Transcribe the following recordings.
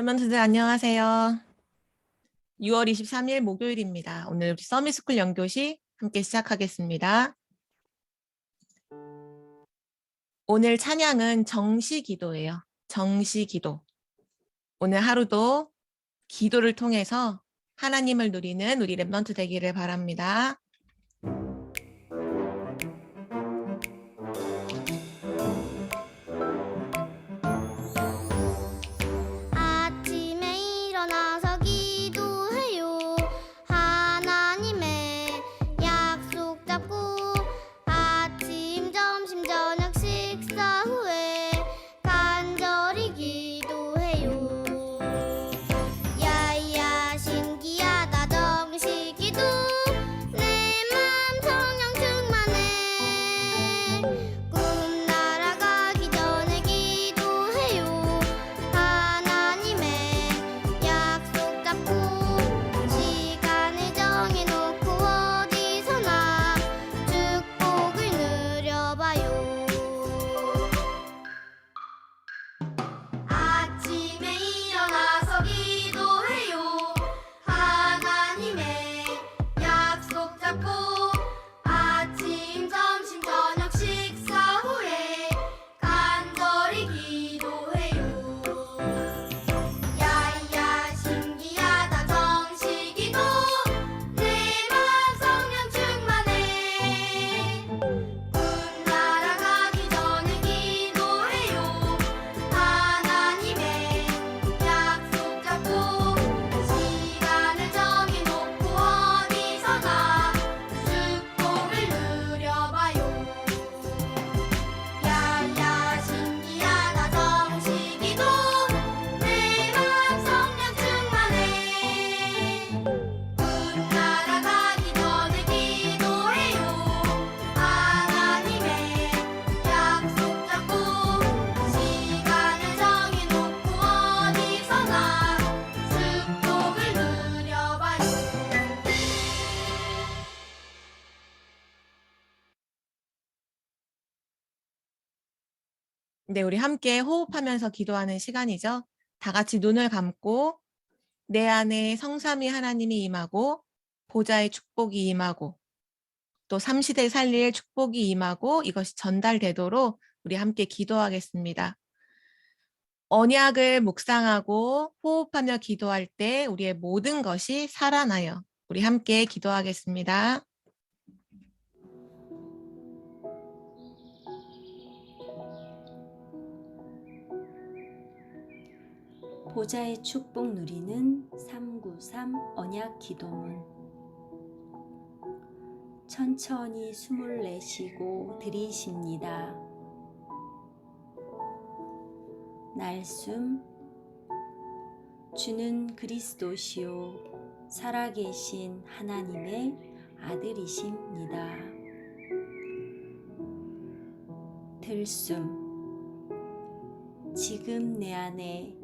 멤버들 안녕하세요. 6월 23일 목요일입니다. 오늘 우리 서미스쿨 연교시 함께 시작하겠습니다. 오늘 찬양은 정시 기도예요. 정시 기도. 오늘 하루도 기도를 통해서 하나님을 누리는 우리 랩런트 되기를 바랍니다. 네, 우리 함께 호흡하면서 기도하는 시간이죠. 다 같이 눈을 감고 내 안에 성삼위 하나님이 임하고 보좌의 축복이 임하고 또 삼시대 살릴 축복이 임하고 이것이 전달되도록 우리 함께 기도하겠습니다. 언약을 묵상하고 호흡하며 기도할 때 우리의 모든 것이 살아나요. 우리 함께 기도하겠습니다. 보좌의 축복 누리는 393 언약 기도문 천천히 숨을 내쉬고 들이쉽니다. 날숨 주는 그리스도시요 살아계신 하나님의 아들이십니다. 들숨 지금 내 안에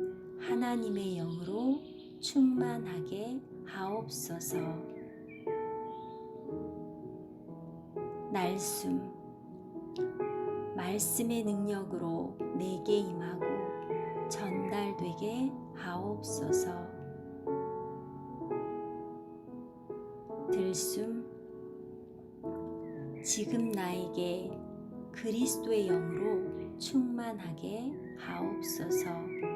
하나님의 영으로 충만하게 하옵소서. 날숨 말씀의 능력으로 내게 임하고 전달되게 하옵소서. 들숨 지금 나에게 그리스도의 영으로 충만하게 하옵소서.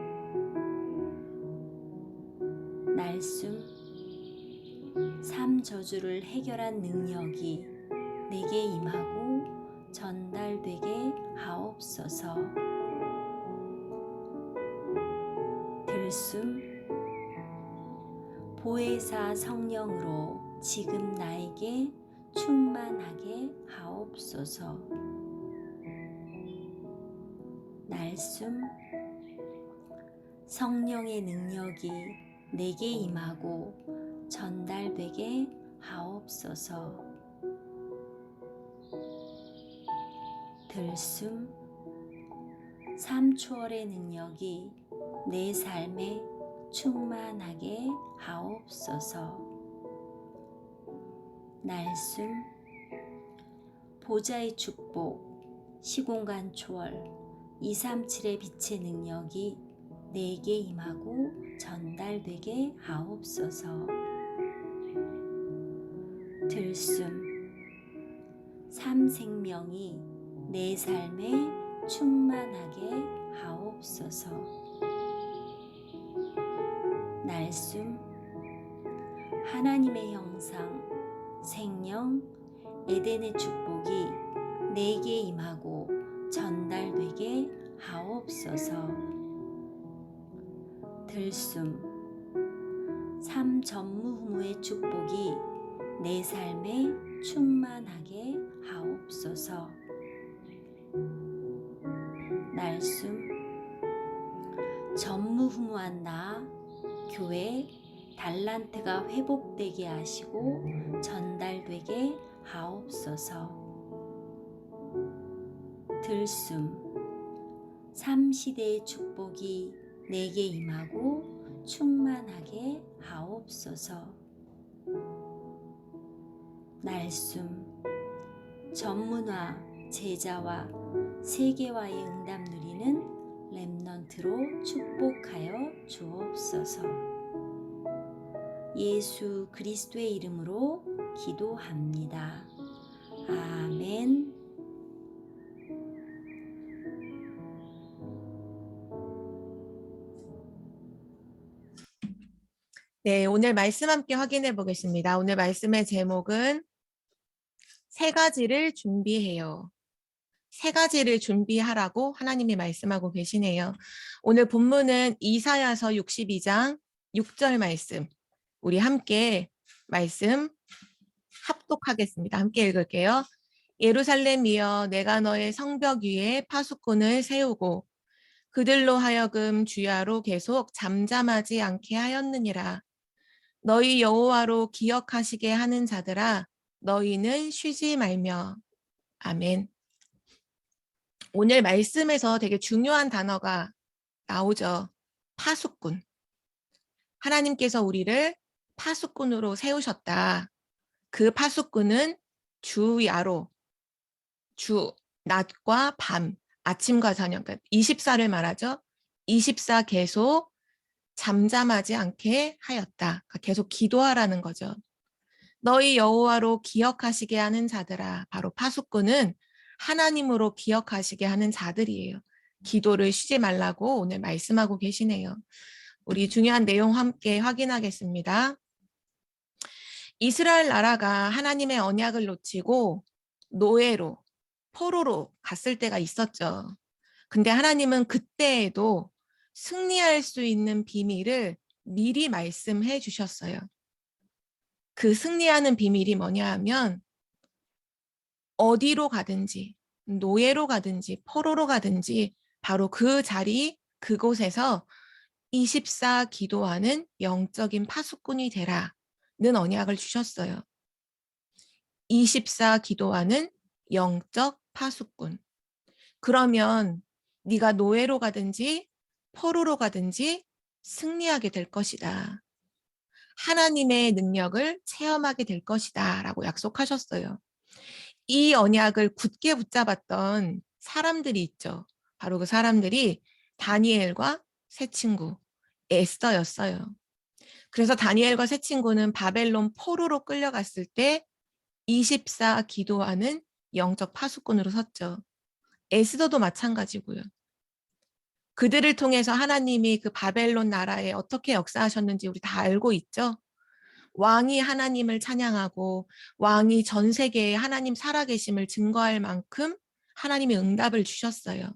날숨 삼 저주를 해결한 능력이 내게 임하고 전달되게 하옵소서. 들숨 보혜사 성령으로 지금 나에게 충만하게 하옵소서. 날숨 성령의 능력이 내게 임하고 전달되게 하옵소서. 들숨 삼초월의 능력이 내 삶에 충만하게 하옵소서. 날숨 보좌의 축복 시공간 초월 237의 빛의 능력이 내게 임하고 전달되게 하옵소서. 들숨 삼 생명이 내 삶에 충만하게 하옵소서. 날숨 하나님의 형상 생명 에덴의 축복이 내게 임하고 전달되게 하옵소서. 들숨 삶 전무후무의 축복이 내 삶에 충만하게 하옵소서. 날숨 전무후무한 나 교회 달란트가 회복되게 하시고 전달되게 하옵소서. 들숨 삼시대의 축복이 내게 임하고 충만하게 하옵소서. 날숨 전문화 제자와 세계와의 응답 누리는 렘넌트로 축복하여 주옵소서. 예수 그리스도의 이름으로 기도합니다. 아멘. 네, 오늘 말씀 함께 확인해 보겠습니다. 오늘 말씀의 제목은 세 가지를 준비해요. 세 가지를 준비하라고 하나님이 말씀하고 계시네요. 오늘 본문은 이사야서 62장 6절 말씀. 우리 함께 말씀 합독하겠습니다. 함께 읽을게요. 예루살렘이여 내가 너의 성벽 위에 파수꾼을 세우고 그들로 하여금 주야로 계속 잠잠하지 않게 하였느니라. 너희 여호와로 기억하시게 하는 자들아 너희는 쉬지 말며 아멘. 오늘 말씀에서 되게 중요한 단어가 나오죠. 파수꾼. 하나님께서 우리를 파수꾼으로 세우셨다. 그 파수꾼은 주야로 주 낮과 밤 아침과 저녁 그러니까 24를 말하죠. 24 계속 잠잠하지 않게 하였다. 그러니까 계속 기도하라는 거죠. 너희 여호와로 기억하시게 하는 자들아 바로 파수꾼은 하나님으로 기억하시게 하는 자들이에요. 기도를 쉬지 말라고 오늘 말씀하고 계시네요. 우리 중요한 내용 함께 확인하겠습니다. 이스라엘 나라가 하나님의 언약을 놓치고 노예로 포로로 갔을 때가 있었죠. 근데 하나님은 그때에도 승리할 수 있는 비밀을 미리 말씀해 주셨어요. 그 승리하는 비밀이 뭐냐 하면 어디로 가든지 노예로 가든지 포로로 가든지 바로 그 자리 그곳에서 24 기도하는 영적인 파수꾼이 되라는 언약을 주셨어요. 24 기도하는 영적 파수꾼. 그러면 네가 노예로 가든지 포로로 가든지 승리하게 될 것이다. 하나님의 능력을 체험하게 될 것이다. 라고 약속하셨어요. 이 언약을 굳게 붙잡았던 사람들이 있죠. 바로 그 사람들이 다니엘과 세 친구 에스더였어요. 그래서 다니엘과 세 친구는 바벨론 포로로 끌려갔을 때 24 기도하는 영적 파수꾼으로 섰죠. 에스더도 마찬가지고요. 그들을 통해서 하나님이 그 바벨론 나라에 어떻게 역사하셨는지 우리 다 알고 있죠. 왕이 하나님을 찬양하고 왕이 전 세계에 하나님 살아계심을 증거할 만큼 하나님이 응답을 주셨어요.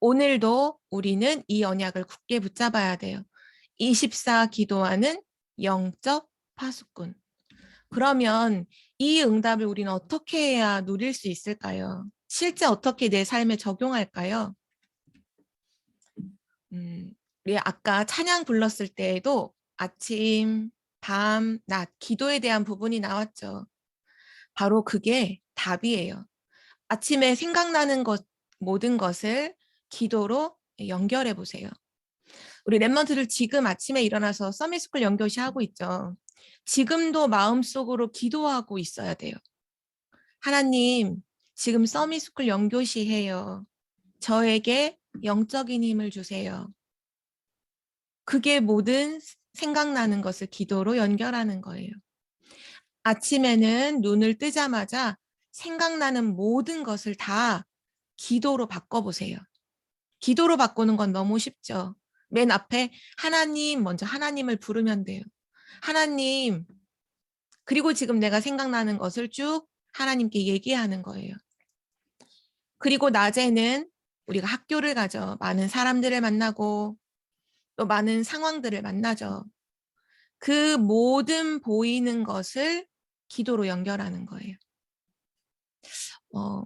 오늘도 우리는 이 언약을 굳게 붙잡아야 돼요. 24 기도하는 영적 파수꾼. 그러면 이 응답을 우리는 어떻게 해야 누릴 수 있을까요? 실제 어떻게 내 삶에 적용할까요? 음, 우리 아까 찬양 불렀을 때에도 아침, 밤, 낮, 기도에 대한 부분이 나왔죠. 바로 그게 답이에요. 아침에 생각나는 것, 모든 것을 기도로 연결해 보세요. 우리 랩런트를 지금 아침에 일어나서 서밋스쿨 연교시 하고 있죠. 지금도 마음속으로 기도하고 있어야 돼요. 하나님, 지금 서밋스쿨 연교시 해요. 저에게 영적인 힘을 주세요. 그게 모든 생각나는 것을 기도로 연결하는 거예요. 아침에는 눈을 뜨자마자 생각나는 모든 것을 다 기도로 바꿔보세요. 기도로 바꾸는 건 너무 쉽죠. 맨 앞에 하나님, 먼저 하나님을 부르면 돼요. 하나님, 그리고 지금 내가 생각나는 것을 쭉 하나님께 얘기하는 거예요. 그리고 낮에는 우리가 학교를 가죠. 많은 사람들을 만나고 또 많은 상황들을 만나죠. 그 모든 보이는 것을 기도로 연결하는 거예요. 어,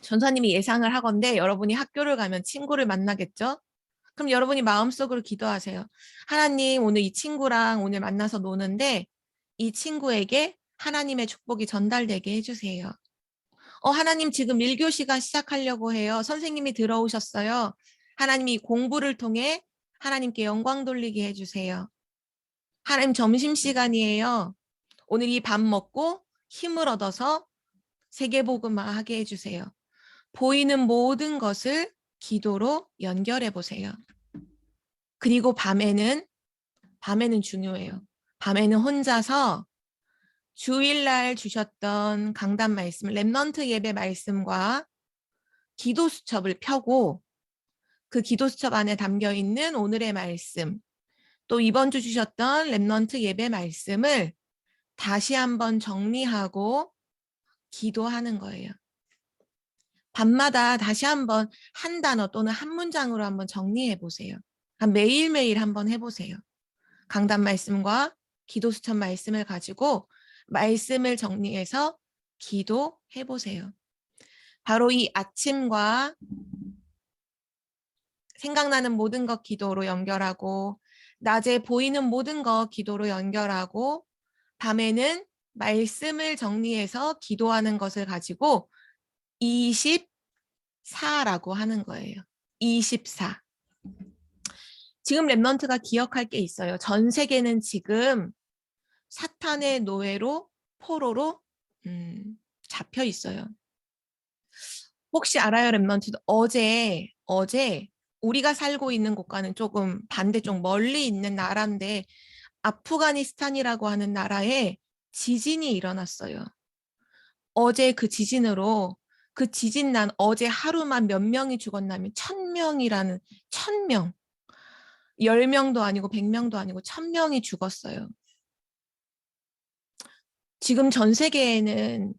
전사님이 예상을 하건데 여러분이 학교를 가면 친구를 만나겠죠? 그럼 여러분이 마음속으로 기도하세요. 하나님, 오늘 이 친구랑 오늘 만나서 노는데 이 친구에게 하나님의 축복이 전달되게 해주세요. 어, 하나님 지금 1교시가 시작하려고 해요. 선생님이 들어오셨어요. 하나님이 공부를 통해 하나님께 영광 돌리게 해주세요. 하나님 점심시간이에요. 오늘 이 밥 먹고 힘을 얻어서 세계복음화 하게 해주세요. 보이는 모든 것을 기도로 연결해 보세요. 그리고 밤에는, 밤에는 중요해요. 밤에는 혼자서 주일날 주셨던 강단 말씀, 랩넌트 예배 말씀과 기도 수첩을 펴고 그 기도 수첩 안에 담겨 있는 오늘의 말씀, 또 이번 주 주셨던 랩넌트 예배 말씀을 다시 한번 정리하고 기도하는 거예요. 밤마다 다시 한번 한 단어 또는 한 문장으로 한번 정리해 보세요. 한 매일매일 한번 해보세요. 강단 말씀과 기도 수첩 말씀을 가지고 말씀을 정리해서 기도해 보세요. 바로 이 아침과 생각나는 모든 것 기도로 연결하고 낮에 보이는 모든 것 기도로 연결하고 밤에는 말씀을 정리해서 기도하는 것을 가지고 24라고 하는 거예요. 24. 지금 랩넌트가 기억할 게 있어요. 전 세계는 지금 사탄의 노예로 포로로 음, 잡혀 있어요. 혹시 알아요, 랩넌트도 어제 어제 우리가 살고 있는 곳과는 조금 반대쪽 멀리 있는 나라인데 아프가니스탄이라고 하는 나라에 지진이 일어났어요. 어제 그 지진으로 그 지진 난 어제 하루만 몇 명이 죽었냐면 천 명이라는 천 명. 열 명도 아니고 백 명도 아니고 천 명이 죽었어요. 지금 전 세계에는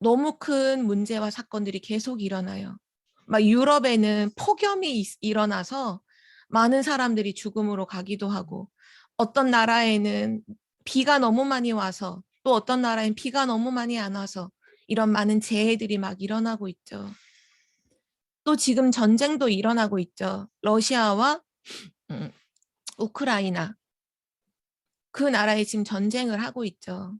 너무 큰 문제와 사건들이 계속 일어나요. 막 유럽에는 폭염이 있- 일어나서 많은 사람들이 죽음으로 가기도 하고 어떤 나라에는 비가 너무 많이 와서 또 어떤 나라엔 비가 너무 많이 안 와서 이런 많은 재해들이 막 일어나고 있죠. 또 지금 전쟁도 일어나고 있죠. 러시아와 음, 우크라이나. 그 나라에 지금 전쟁을 하고 있죠.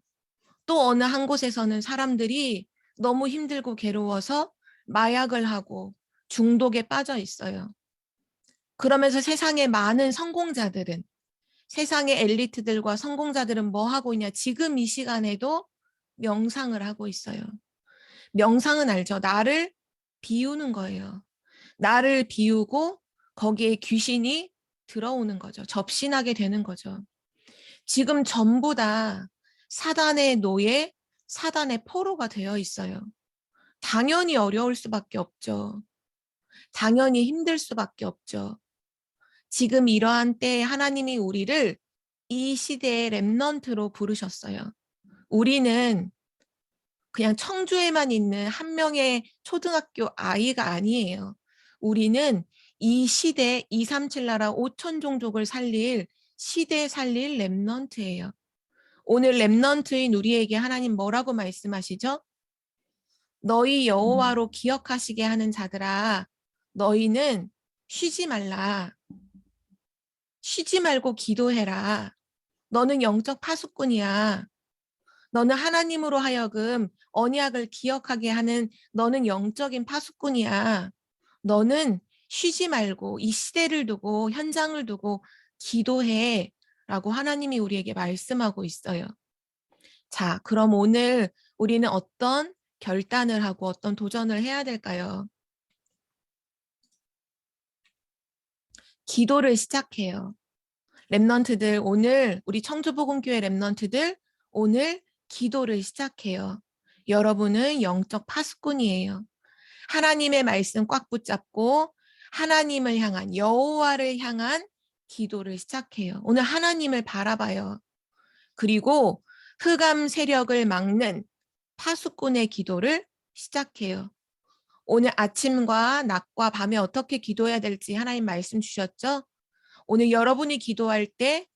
또 어느 한 곳에서는 사람들이 너무 힘들고 괴로워서 마약을 하고 중독에 빠져 있어요. 그러면서 세상의 많은 성공자들은 세상의 엘리트들과 성공자들은 뭐 하고 있냐? 지금 이 시간에도 명상을 하고 있어요. 명상은 알죠? 나를 비우는 거예요. 나를 비우고 거기에 귀신이 들어오는 거죠. 접신하게 되는 거죠. 지금 전부 다 사단의 노예, 사단의 포로가 되어 있어요. 당연히 어려울 수밖에 없죠. 당연히 힘들 수밖에 없죠. 지금 이러한 때에 하나님이 우리를 이 시대의 랩넌트로 부르셨어요. 우리는 그냥 청주에만 있는 한 명의 초등학교 아이가 아니에요. 우리는 이 시대 237 나라 5천 종족을 살릴 시대 살릴 랩넌트예요. 오늘 랩넌트인 우리에게 하나님 뭐라고 말씀하시죠? 너희 여호와로 기억하시게 하는 자들아 너희는 쉬지 말라. 쉬지 말고 기도해라. 너는 영적 파수꾼이야. 너는 하나님으로 하여금 언약을 기억하게 하는 너는 영적인 파수꾼이야. 너는 쉬지 말고 이 시대를 두고 현장을 두고 기도해. 라고 하나님이 우리에게 말씀하고 있어요. 자, 그럼 오늘 우리는 어떤 결단을 하고 어떤 도전을 해야 될까요? 기도를 시작해요. 랩넌트들 오늘 우리 청주복음교회 랩넌트들 오늘 기도를 시작해요. 여러분은 영적 파수꾼이에요. 하나님의 말씀 꽉 붙잡고 하나님을 향한 여호와를 향한 기도를 시작해요. 오늘 하나님을 바라봐요. 그리고 흑암 세력을 막는 파수꾼의 기도를 시작해요. 오늘 아침과 낮과 밤에 어떻게 기도해야 될지 하나님 말씀 주셨죠? 오늘 여러분이 기도할 때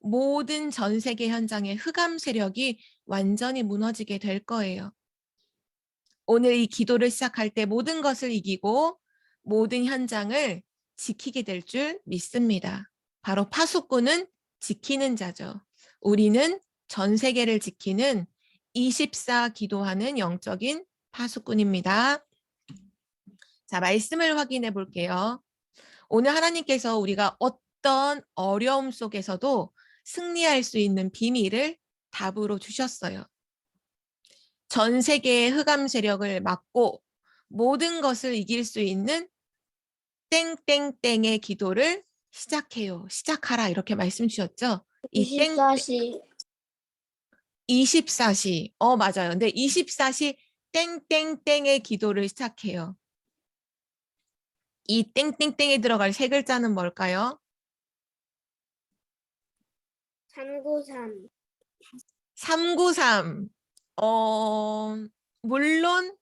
모든 전 세계 현장의 흑암 세력이 완전히 무너지게 될 거예요. 오늘 이 기도를 시작할 때 모든 것을 이기고 모든 현장을 지키게 될 줄 믿습니다. 바로 파수꾼은 지키는 자죠. 우리는 전 세계를 지키는 24 기도하는 영적인 파수꾼입니다. 자, 말씀을 확인해 볼게요. 오늘 하나님께서 우리가 어떤 어려움 속에서도 승리할 수 있는 비밀을 답으로 주셨어요. 전 세계의 흑암 세력을 막고 모든 것을 이길 수 있는 땡땡땡의 기도를 시작해요. 시작하라 이렇게 말씀 주셨죠? 이 땡- 24시 24시. 어, 맞아요. 근데 24시 땡땡땡의 기도를 시작해요. 이 땡땡땡에 들어갈 세 글자는 뭘까요? 393 393. 어, 물론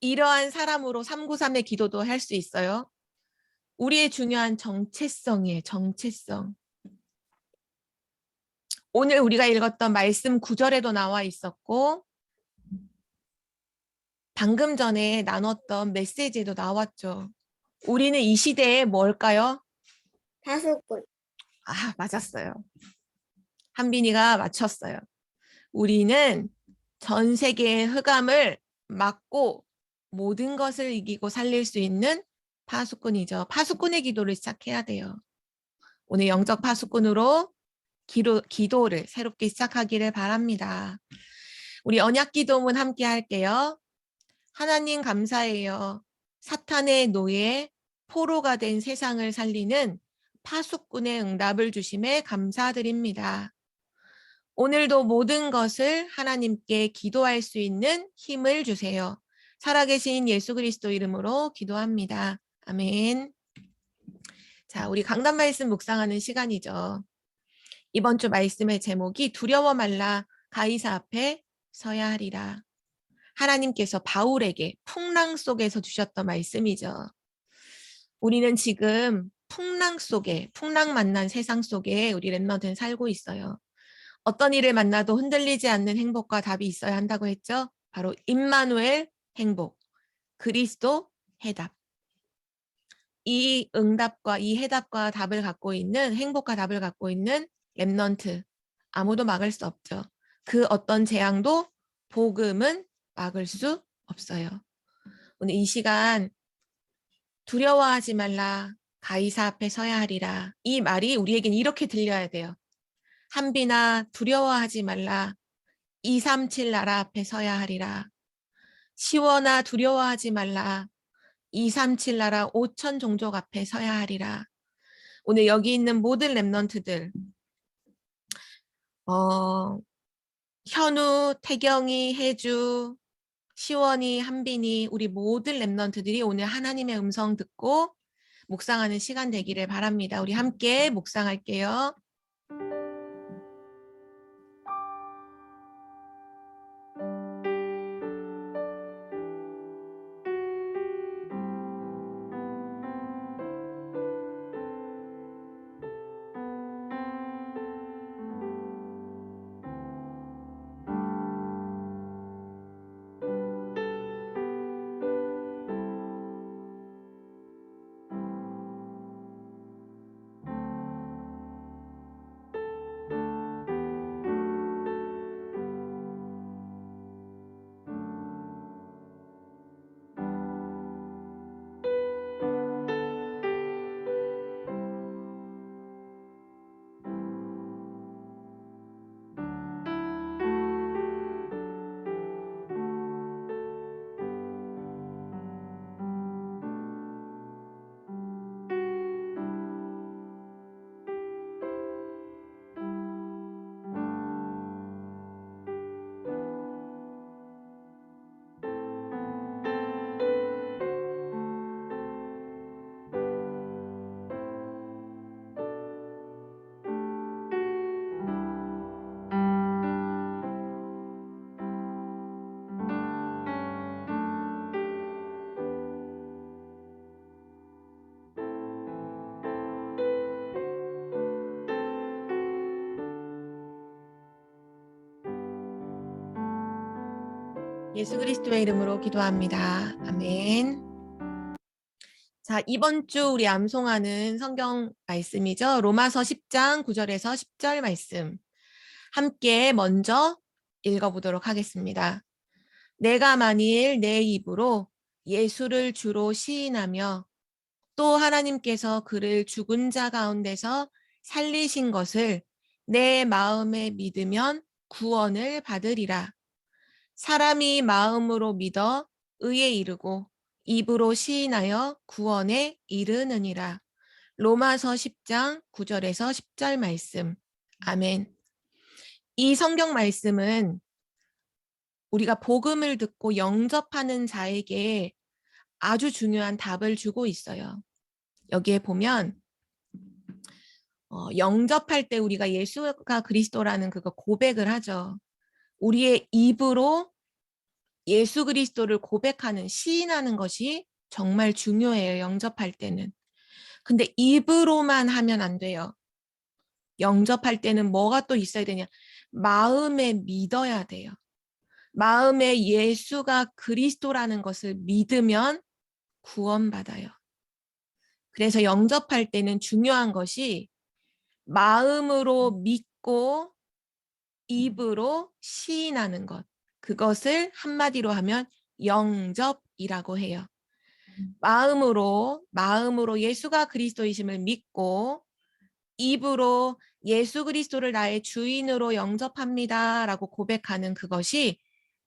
이러한 사람으로 393의 기도도 할 수 있어요. 우리의 중요한 정체성이에요. 정체성. 오늘 우리가 읽었던 말씀 구절에도 나와 있었고 방금 전에 나눴던 메시지에도 나왔죠. 우리는 이 시대에 뭘까요? 파수꾼 아, 맞았어요. 한빈이가 맞췄어요. 우리는 전 세계의 흑암을 막고 모든 것을 이기고 살릴 수 있는 파수꾼이죠. 파수꾼의 기도를 시작해야 돼요. 오늘 영적 파수꾼으로 기도, 기도를 새롭게 시작하기를 바랍니다. 우리 언약 기도문 함께 할게요. 하나님 감사해요. 사탄의 노예, 포로가 된 세상을 살리는 파수꾼의 응답을 주심에 감사드립니다. 오늘도 모든 것을 하나님께 기도할 수 있는 힘을 주세요. 살아계신 예수 그리스도 이름으로 기도합니다. 아멘. 자, 우리 강단 말씀 묵상하는 시간이죠. 이번 주 말씀의 제목이 두려워 말라 가이사 앞에 서야 하리라. 하나님께서 바울에게 풍랑 속에서 주셨던 말씀이죠. 우리는 지금 풍랑 속에, 풍랑 만난 세상 속에 우리 랩너들은 살고 있어요. 어떤 일을 만나도 흔들리지 않는 행복과 답이 있어야 한다고 했죠. 바로 임마누엘 행복, 그리스도 해답. 이 응답과 이 해답과 답을 갖고 있는 행복과 답을 갖고 있는 랩넌트 아무도 막을 수 없죠. 그 어떤 재앙도 복음은 막을 수 없어요. 오늘 이 시간 두려워하지 말라 가이사 앞에 서야 하리라. 이 말이 우리에겐 이렇게 들려야 돼요. 한비나 두려워하지 말라. 237 나라 앞에 서야 하리라. 시원아 두려워하지 말라. 237 나라 5천 종족 앞에 서야 하리라. 오늘 여기 있는 모든 랩넌트들 어, 현우, 태경이, 혜주, 시원이, 한빈이 우리 모든 랩넌트들이 오늘 하나님의 음성 듣고 묵상하는 시간 되기를 바랍니다. 우리 함께 묵상할게요. 예수 그리스도의 이름으로 기도합니다. 아멘. 자, 이번 주 우리 암송하는 성경 말씀이죠. 로마서 10장 9절에서 10절 말씀. 함께 먼저 읽어보도록 하겠습니다. 내가 만일 내 입으로 예수를 주로 시인하며 또 하나님께서 그를 죽은 자 가운데서 살리신 것을 내 마음에 믿으면 구원을 받으리라. 사람이 마음으로 믿어 의에 이르고 입으로 시인하여 구원에 이르느니라. 로마서 10장 9절에서 10절 말씀. 아멘. 이 성경 말씀은 우리가 복음을 듣고 영접하는 자에게 아주 중요한 답을 주고 있어요. 여기에 보면 어, 영접할 때 우리가 예수가 그리스도라는 그거 고백을 하죠. 우리의 입으로 예수 그리스도를 고백하는 시인하는 것이 정말 중요해요. 영접할 때는. 근데 입으로만 하면 안 돼요. 영접할 때는 뭐가 또 있어야 되냐? 마음에 믿어야 돼요. 마음에 예수가 그리스도라는 것을 믿으면 구원받아요. 그래서 영접할 때는 중요한 것이 마음으로 믿고 입으로 시인하는 것. 그것을 한마디로 하면 영접이라고 해요. 마음으로 마음으로 예수가 그리스도이심을 믿고 입으로 예수 그리스도를 나의 주인으로 영접합니다라고 고백하는 그것이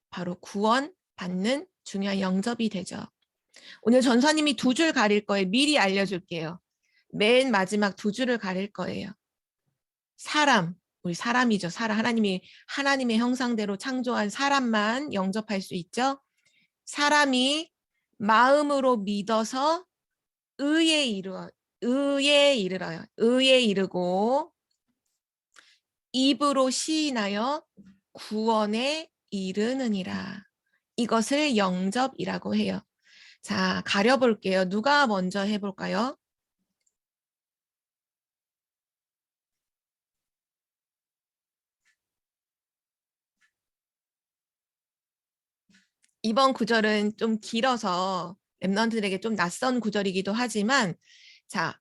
바로 구원 받는 중요한 영접이 되죠. 오늘 전사님이 두 줄 가릴 거예요. 미리 알려줄게요. 맨 마지막 두 줄을 가릴 거예요. 사람, 우리 사람이죠. 사람 하나님이 하나님의 형상대로 창조한 사람만 영접할 수 있죠. 사람이 마음으로 믿어서 의에 이르 의에 이르러요. 의에 이르고 입으로 시인하여 구원에 이르느니라. 이것을 영접이라고 해요. 자, 가려볼게요. 누가 먼저 해볼까요? 이번 구절은 좀 길어서 랩런트들에게 좀 낯선 구절이기도 하지만 자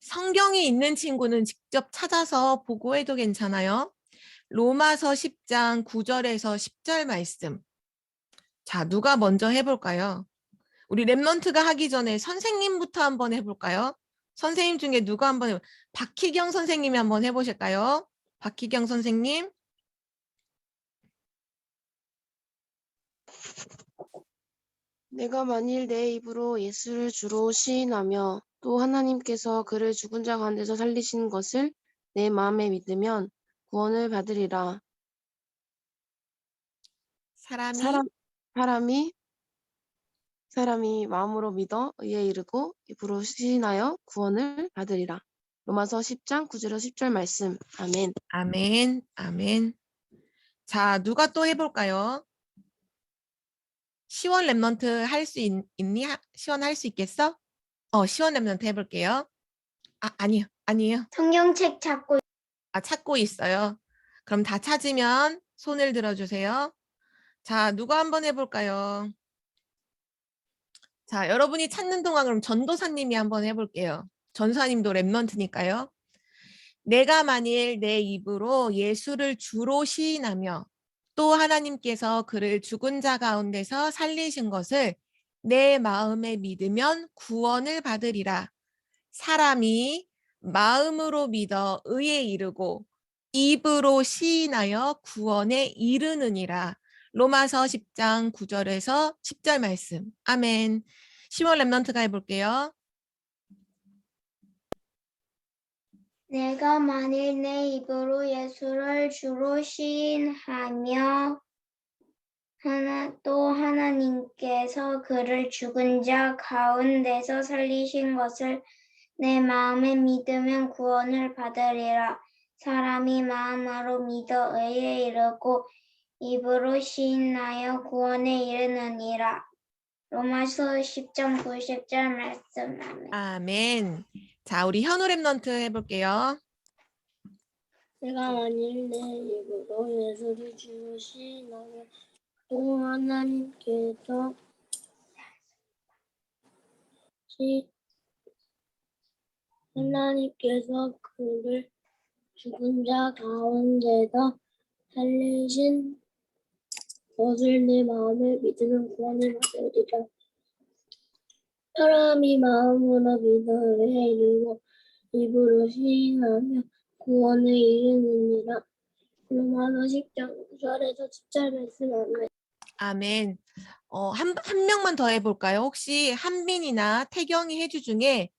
성경이 있는 친구는 직접 찾아서 보고해도 괜찮아요. 로마서 10장 9절에서 10절 말씀. 자 누가 먼저 해볼까요? 우리 랩런트가 하기 전에 선생님부터 한번 해볼까요? 선생님 중에 누가 한번 해볼... 박희경 선생님이 한번 해보실까요? 박희경 선생님. 내가 만일 내 입으로 예수를 주로 시인하며 또 하나님께서 그를 죽은 자 가운데서 살리신 것을 내 마음에 믿으면 구원을 받으리라. 사람이 사람, 사람이 사람이 마음으로 믿어 의에 이르고 입으로 시인하여 구원을 받으리라. 로마서 10장 9절로 10절 말씀. 아멘. 아멘, 아멘. 자, 누가 또 해볼까요? 시원 랩런트 할 수 있니? 하- 시원 할 수 있겠어? 어, 시원 랩런트 해볼게요. 아, 아니요, 아니에요. 성경책 찾고 아, 찾고 있어요. 그럼 다 찾으면 손을 들어주세요. 자, 누가 한번 해볼까요? 자, 여러분이 찾는 동안 그럼 전도사님이 한번 해볼게요. 전사님도 랩런트니까요. 내가 만일 내 입으로 예수를 주로 시인하며 또 하나님께서 그를 죽은 자 가운데서 살리신 것을 내 마음에 믿으면 구원을 받으리라. 사람이 마음으로 믿어 의에 이르고 입으로 시인하여 구원에 이르느니라. 로마서 10장 9절에서 10절 말씀. 아멘. 10월 랩런트가 해볼게요. 내가 만일 내 입으로 예수를 주로 시인하며 하나 또 하나님께서 그를 죽은 자 가운데서 살리신 것을 내 마음에 믿으면 구원을 받으리라. 사람이 마음으로 믿어 의에 이르고 입으로 시인하여 구원에 이르느니라. 로마서 10장 90절 말씀 아멘. 아멘. 자, 우리 현우 랩런트 해볼게요. 내가 만일 내 입으로 예수를 시인하며 또 하나님께서 시- 하나님께서 그를 죽은 자 가운데서 살리신 것을 내 마음에 믿으면 구원을 받으리라. 사람이 마음으로 의에 이르고 입으로 시인하며 구원에 이르느니라. 로마서 10장 9절에서 10절 말씀 아멘. 아멘. 어, 한, 한 명만 더 해볼까요? 혹시 한빈이나 태경이 해주 중에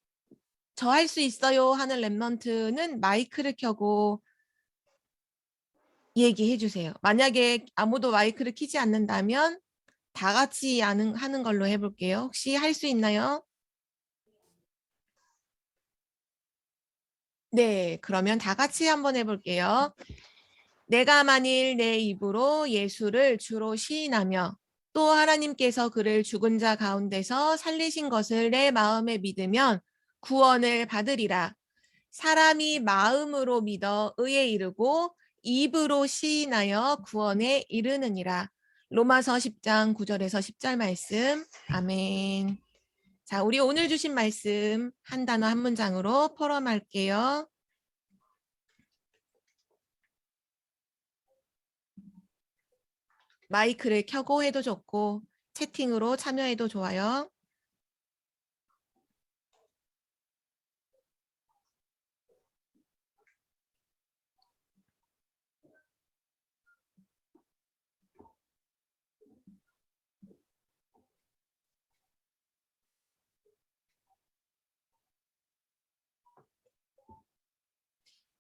저 할 수 있어요 하는 랩런트는 마이크를 켜고 얘기해 주세요. 만약에 아무도 마이크를 켜지 않는다면 다 같이 하는, 하는 걸로 해볼게요. 혹시 할 수 있나요? 네, 그러면 다 같이 한번 해볼게요. 내가 만일 내 입으로 예수를 주로 시인하며 또 하나님께서 그를 죽은 자 가운데서 살리신 것을 내 마음에 믿으면 구원을 받으리라. 사람이 마음으로 믿어 의에 이르고 입으로 시인하여 구원에 이르느니라. 로마서 10장 9절에서 10절 말씀. 아멘. 자, 우리 오늘 주신 말씀 한 단어 한 문장으로 포럼할게요. 마이크를 켜고 해도 좋고 채팅으로 참여해도 좋아요.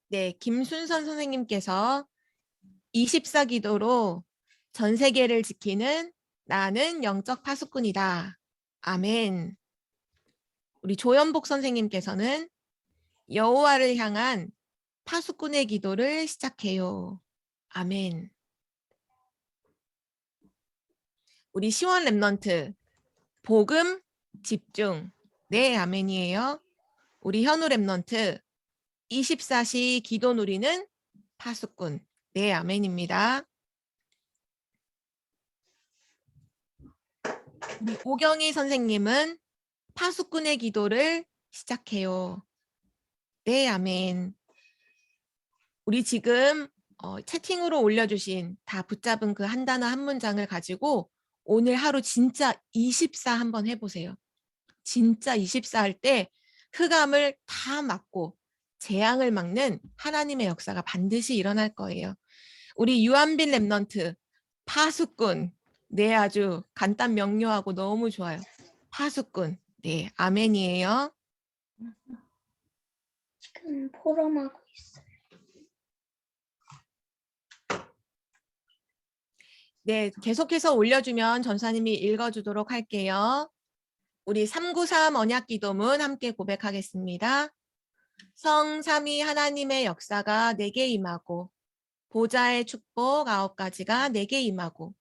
네, 김순선 선생님께서 24기도로 전 세계를 지키는 나는 영적 파수꾼이다. 아멘. 우리 조연복 선생님께서는 여호와를 향한 파수꾼의 기도를 시작해요. 아멘. 우리 시원 랩넌트 복음 집중. 네, 아멘이에요. 우리 현우 랩넌트 24시 기도 누리는 파수꾼. 네, 아멘입니다. 우리 오경희 선생님은 파수꾼의 기도를 시작해요. 네, 아멘. 우리 지금 어, 채팅으로 올려주신 다 붙잡은 그 한 단어 한 문장을 가지고 오늘 하루 진짜 24 한번 해보세요. 진짜 24 할 때 흑암을 다 막고 재앙을 막는 하나님의 역사가 반드시 일어날 거예요. 우리 유한빈 랩넌트 파수꾼 네 아주 간단 명료하고 너무 좋아요. 파수꾼 네 아멘이에요. 지금 포럼하고 있어요. 네 계속해서 올려주면 전사님이 읽어주도록 할게요. 우리 393 언약 기도문 함께 고백하겠습니다. 성삼위 하나님의 역사가 내게 임하고 보좌의 축복 아홉 가지가 내게 임하고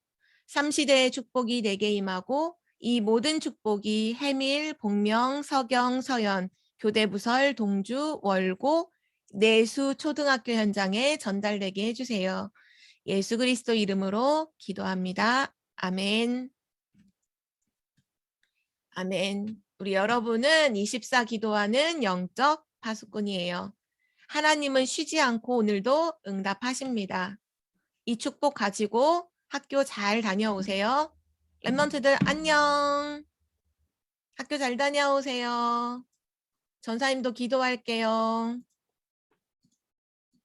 삼시대의 축복이 내게 임하고 이 모든 축복이 해밀, 복명, 서경, 서연, 교대부설, 동주, 월고, 내수 초등학교 현장에 전달되게 해주세요. 예수 그리스도 이름으로 기도합니다. 아멘. 아멘. 우리 여러분은 24 기도하는 영적 파수꾼이에요. 하나님은 쉬지 않고 오늘도 응답하십니다. 이 축복 가지고 학교 잘 다녀오세요. 랩런트들 안녕. 학교 잘 다녀오세요. 전사님도 기도할게요.